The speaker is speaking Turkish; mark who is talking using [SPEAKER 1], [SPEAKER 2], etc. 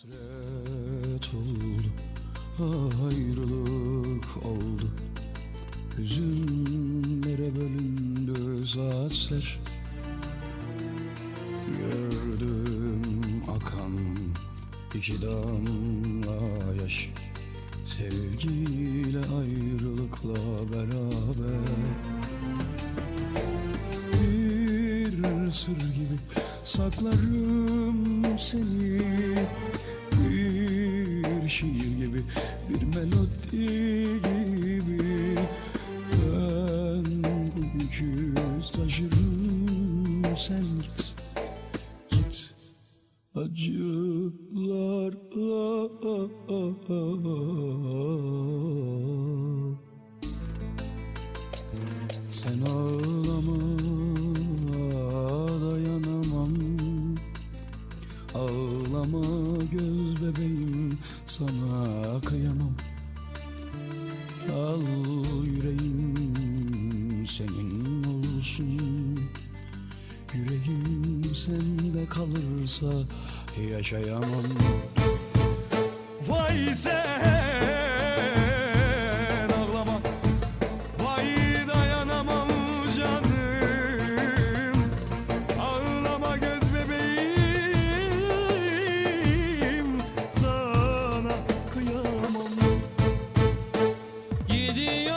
[SPEAKER 1] Hasret oldu, ayrılık oldu. Hüzünlere bölündü saatler Gördüm akan iki damla yaş. Sevgiyle ayrılıkla beraber Bir sır gibi saklarım seni şiir gibi bir melodi gibi. Ben bu yükü taşırım sen git. Git. Acılarla. Sen ağlama Ağlama göz bebeğim sana kıyamam. Al yüreğim senin olsun. Yüreğim sende kalırsa yaşayamam Didi